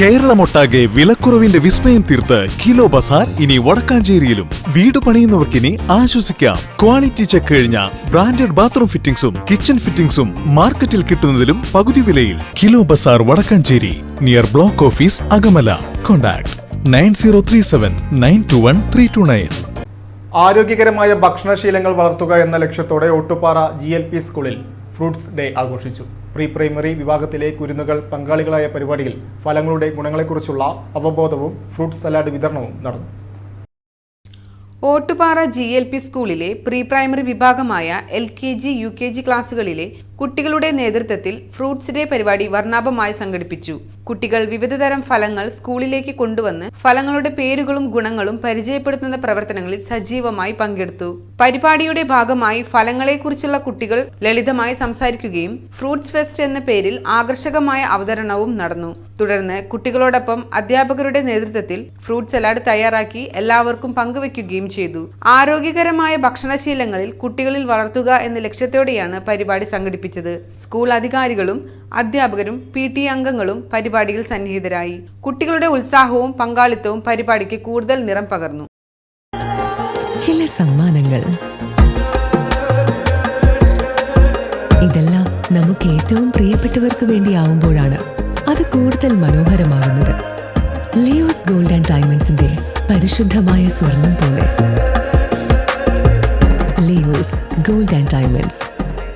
കേരളമൊട്ടാകെ വിലക്കുറവിന്റെ വിസ്മയം തീർത്ത് കിലോ ബസാർ ഇനി വടക്കാഞ്ചേരിയിലും. വീട് പണിയുന്നവർക്കിനി ആശ്വസിക്കാം. ക്വാളിറ്റി ചെക്ക് കഴിഞ്ഞ ബ്രാൻഡഡ് ബാത്റൂം ഫിറ്റിംഗ്സും കിച്ചൺ ഫിറ്റിംഗ്സും മാർക്കറ്റിൽ കിട്ടുന്നതിലും പകുതി വിലയിൽ. Kilo Bazaar Vadakkanchery near block office Akamala. Contact nine zero three seven nine two one three two nine. ആരോഗ്യകരമായ ഭക്ഷണശീലങ്ങൾ വളർത്തുക എന്ന ലക്ഷ്യത്തോടെ ഒട്ടുപാറ ജി എൽ പി സ്കൂളിൽ ഫ്രൂട്ട്സ് ഡേ ആഘോഷിച്ചു. പ്രീ പ്രൈമറി വിഭാഗത്തിലെ കുരുന്നുകൾ പങ്കാളികളായ പരിപാടിയിൽ ഫലങ്ങളുടെ ഗുണങ്ങളെക്കുറിച്ചുള്ള അവബോധവും ഫ്രൂട്ട് സലാഡ് വിതരണവും നടന്നു. ഓട്ടുപാറ ജി എൽ പി സ്കൂളിലെ പ്രീ പ്രൈമറി വിഭാഗമായ L K G U K G ക്ലാസുകളിലെ കുട്ടികളുടെ നേതൃത്വത്തിൽ ഫ്രൂട്ട്സ് ഡേ പരിപാടി വർണാഭമായി സംഘടിപ്പിച്ചു. കുട്ടികൾ വിവിധതരം ഫലങ്ങൾ സ്കൂളിലേക്ക് കൊണ്ടുവന്ന് ഫലങ്ങളുടെ പേരുകളും ഗുണങ്ങളും പരിചയപ്പെടുത്തുന്ന പ്രവർത്തനങ്ങളിൽ സജീവമായി പങ്കെടുത്തു. പരിപാടിയുടെ ഭാഗമായി ഫലങ്ങളെക്കുറിച്ചുള്ള കുട്ടികൾ ലളിതമായി സംസാരിക്കുകയും ഫ്രൂട്ട്സ് ഫെസ്റ്റ് എന്ന പേരിൽ ആകർഷകമായ അവതരണവും നടന്നു. തുടർന്ന് കുട്ടികളോടൊപ്പം അധ്യാപകരുടെ നേതൃത്വത്തിൽ ഫ്രൂട്ട് സലാഡ് തയ്യാറാക്കി എല്ലാവർക്കും പങ്കുവയ്ക്കുകയും ചെയ്തു. ആരോഗ്യകരമായ ഭക്ഷണശീലങ്ങളിൽ കുട്ടികളിൽ വളർത്തുക എന്ന ലക്ഷ്യത്തോടെയാണ് പരിപാടി സംഘടിപ്പിച്ചത് സ്കൂൾ അധികാരികളും അധ്യാപകരും പി ടി അംഗങ്ങളും പരിപാടിയിൽ സന്നിഹിതരായി. കുട്ടികളുടെ ഉത്സാഹവും പങ്കാളിത്തവും പരിപാടിക്ക് കൂടുതൽ നിറം പകർന്നു. ചില സമ്മാനങ്ങൾ. ഇതെല്ലാം നമുക്ക് ഏറ്റവും പ്രിയപ്പെട്ടവർക്ക് വേണ്ടിയാവുമ്പോഴാണ് അത് കൂടുതൽ മനോഹരമാകുന്നത്. ലിയോസ് ഗോൾഡ് ആൻഡ് ഡയമണ്ട്സിന്റെ പരിശുദ്ധമായ സ്വർണം പോലെ. Leo's Gold and Diamonds.